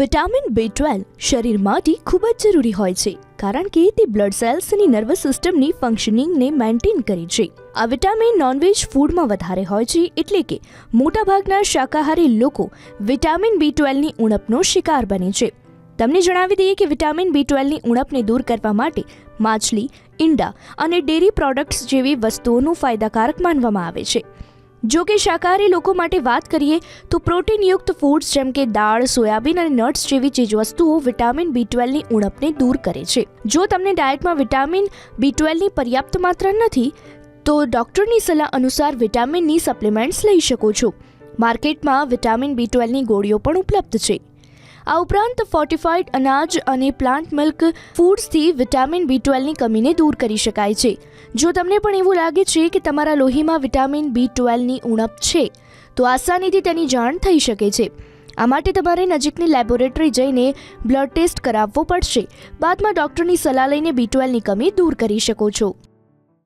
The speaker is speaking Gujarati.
વિટામિન બી ટ્વેલ્વ શરીર માટે ખૂબ જ જરૂરી હોય છે, કારણ કે તે બ્લડ સેલ્સ અને નર્વસ સિસ્ટમની ફંક્શનિંગને મેન્ટેન કરે છે. આ વિટામિન નોનવેજ ફૂડમાં વધારે હોય છે એટલે કે મોટાભાગના શાકાહારી લોકો વિટામિન બી ટ્વેલ્વની ઉણપનો શિકાર બને છે. તમને જણાવી દઈએ કે વિટામિન બી ટ્વેલ્વની ઉણપને દૂર કરવા માટે માછલી, ઈંડા અને ડેરી પ્રોડક્ટ્સ જેવી વસ્તુઓનું ફાયદાકારક માનવામાં આવે છે. જો કે શાકાહારી લોકો માટે વાત કરીએ તો પ્રોટીનયુક્ત ફૂડ્સ જેમ કે દાળ, સોયાબીન અને નટ્સ જેવી ચીજવસ્તુઓ વિટામિન બી ટ્વેલ્વની ઉણપને દૂર કરે છે. જો તમને ડાયટમાં વિટામિન બી ટ્વેલ્વની પર્યાપ્ત માત્રા નથી, તો ડૉક્ટરની સલાહ અનુસાર વિટામિનની સપ્લિમેન્ટ્સ લઈ શકો છો. માર્કેટમાં વિટામિન બી ટ્વેલ્વની ગોળીઓ પણ ઉપલબ્ધ છે. આ ઉપરાંત ફોર્ટિફાઈડ અનાજ અને પ્લાન્ટ મિલ્ક ફૂડ્સથી વિટામિન બી ટ્વેલ્વની કમીને દૂર કરી શકાય છે. જો તમને પણ એવું લાગે છે કે તમારા લોહીમાં વિટામિન બી ટ્વેલ્વની ઉણપ છે, તો આસાનીથી તેની જાણ થઈ શકે છે. આ માટે તમારે નજીકની લેબોરેટરી જઈને બ્લડ ટેસ્ટ કરાવવો પડશે. બાદમાં ડૉક્ટરની સલાહ લઈને બી ટ્વેલ્વની કમી દૂર કરી શકો છો.